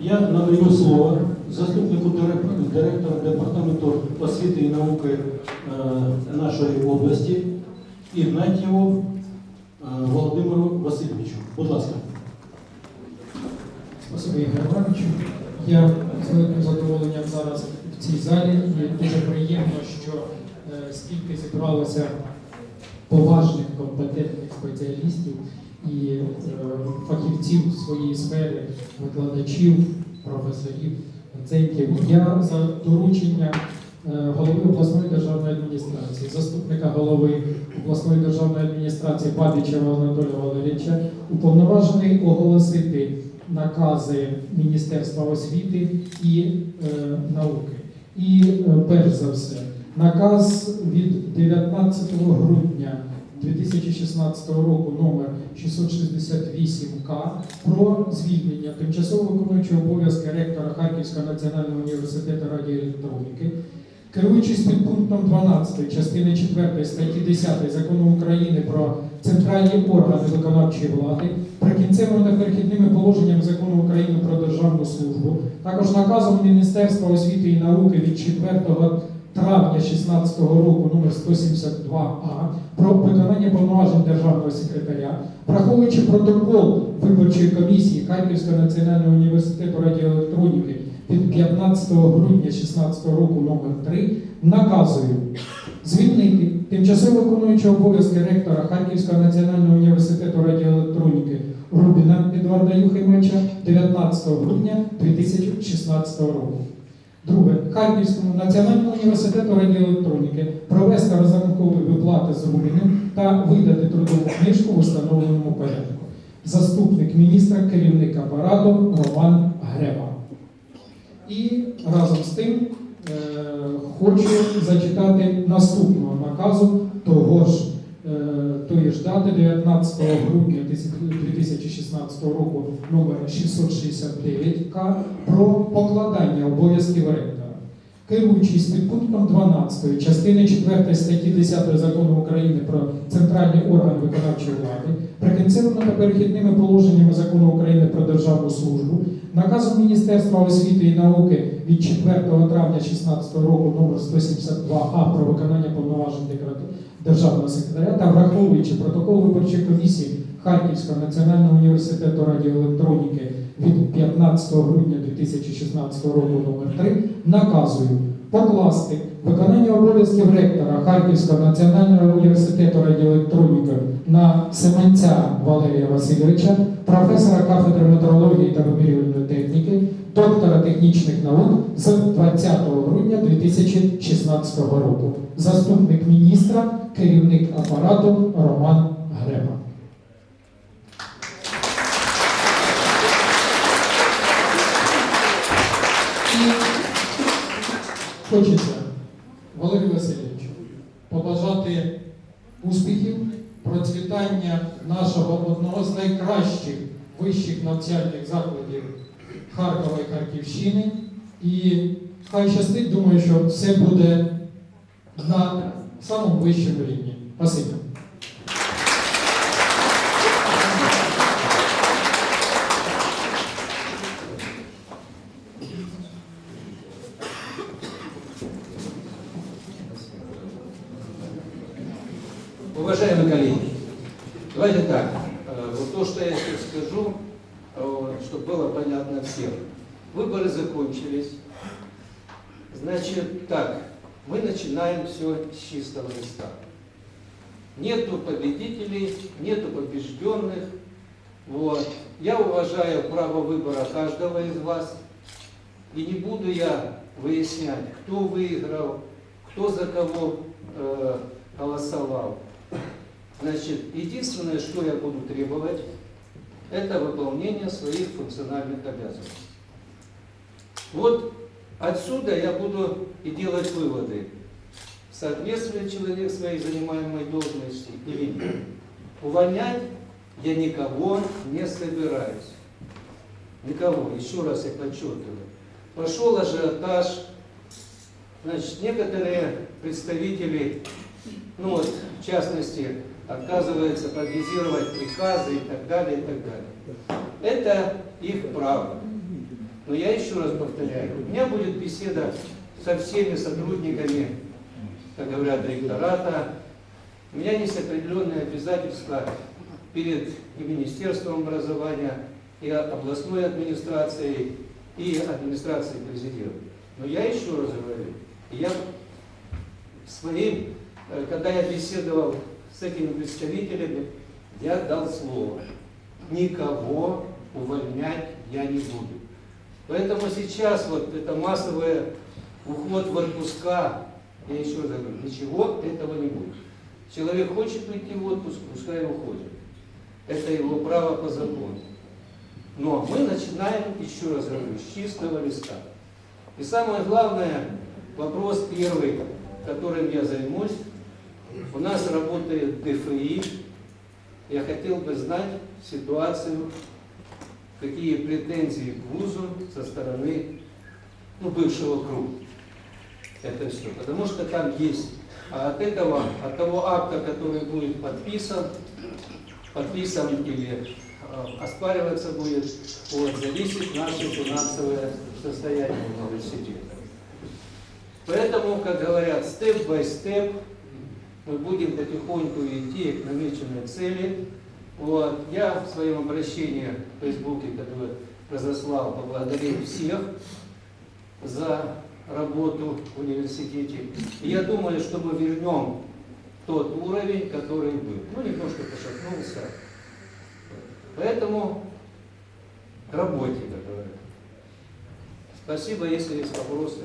Я надаю слово заступнику дирек- директора департаменту освіти і науки е, нашої області Ігнатьєву е, Володимиру Васильовичу. Будь ласка. Спасибо, Ігор Івановичу. Я з великим задоволенням зараз в цій залі. І дуже приємно, що е, стільки зібралося поважних, компетентних спеціалістів і е, фахівців в своїй сфері, викладачів, професорів, доцентів. Я за доручення е, голови обласної державної адміністрації, заступника голови обласної державної адміністрації Бабічева Анатолія Валерійовича уповноважений оголосити накази Міністерства освіти і е, науки. І е, перш за все, наказ від 19 грудня 2016 року номер 668К про звільнення тимчасово виконуючого обов'язки ректора Харківського національного університету радіоелектроніки, керуючись підпунктом 12 частини 4 статті 10 закону України про центральні органи виконавчої влади, прикінцевими та перехідними положеннями закону України про державну службу, також наказом Міністерства освіти і науки від 4 травня 2016 року номер 172А про виконання повноважень державного секретаря, враховуючи протокол виборчої комісії Харківського національного університету радіоелектроніки від 15 грудня 2016 року номер 3 наказую звільнити тимчасово виконуючого обов'язки ректора Харківського національного університету радіоелектроніки Рубіна Едварда Юхимовича 19 грудня 2016 року. Друге, Харківському національному університету радіоелектроніки провести розрахункові виплати з Рубіним та видати трудову книжку в установленому порядку. Заступник міністра, керівник апарату Роман Греба. І разом з тим е, хочу зачитати наступного наказу того ж тої ж дати 19 грудня 2016 року номер 669К про покладання обов'язків ректора. Керуючись підпунктом 12 частини 4 статті 10 закону України про центральний орган виконавчої влади, прикінцевими та перехідними положеннями закону України про державну службу, наказом Міністерства освіти і науки від 4 травня 2016 року номер 172А про виконання повноважень державного секретаря та враховуючи протокол виборчої комісії Харківського національного університету радіоелектроніки від 15 грудня 2016 року номер 3 наказую покласти виконання обов'язків ректора Харківського національного університету радіоелектроніки на Семенця Валерія Васильовича, професора кафедри метрології та вимірювальної техніки, доктора технічних наук з 20 грудня 2016 року. Заступник міністра, керівник апарату Роман Греба. Хочеться Валерію Васильовичу побажати успіхів, процвітання нашого одного з найкращих вищих навчальних закладів Харкова і Харківщини. І хай щастить, думаю, що все буде на самому вищому рівні. Спасибо. Уважаемые коллеги, давайте так, э, вот то, что я сейчас скажу, э, чтобы было понятно всем. Выборы закончились. Значит, так, мы начинаем все с чистого листа. Нету победителей, нету побежденных. Вот. Я уважаю право выбора каждого из вас. И не буду я выяснять, кто выиграл, кто за кого э, голосовал. Значит, единственное, что я буду требовать, это выполнение своих функциональных обязанностей. Вот отсюда я буду и делать выводы. Соответствует человек своей занимаемой должности или нет. Увольнять я никого не собираюсь. Никого. Еще раз я подчеркиваю. Пошел ажиотаж. Значит, некоторые представители ну вот, в частности, отказывается подвизировать приказы и так далее, и так далее. Это их право. Но я еще раз повторяю, у меня будет беседа со всеми сотрудниками, как говорят, ректората. У меня есть определенные обязательства перед и Министерством образования, и областной администрацией, и администрацией президента. Но я еще раз говорю, я своим, э, когда я беседовал с этими представителями, я дал слово. Никого увольнять я не буду. Поэтому сейчас вот это массовый уход в отпуска, я еще раз говорю, ничего этого не будет. Человек хочет уйти в отпуск, пускай уходит. Это его право по закону. Но мы начинаем, еще раз говорю, с чистого листа. И самое главное, вопрос первый, которым я займусь. У нас работает ДФИ. Я хотел бы знать ситуацию, какие претензии к ВУЗу со стороны ну, бывшего круга. Это все. Потому что там есть. А от этого, от того акта, который будет подписан, подписан или э, оспариваться будет, вот, зависит наше финансовое состояние университета. Поэтому, как говорят, степ-бай-степ, мы будем потихоньку идти к намеченной цели. Вот. Я в своем обращении в Фейсбуке, которое разослал, поблагодарил всех за работу в университете. И я думаю, что мы вернем тот уровень, который был. Ну, немножко пошатнулся. Поэтому работе, говорят. Спасибо, если есть вопросы.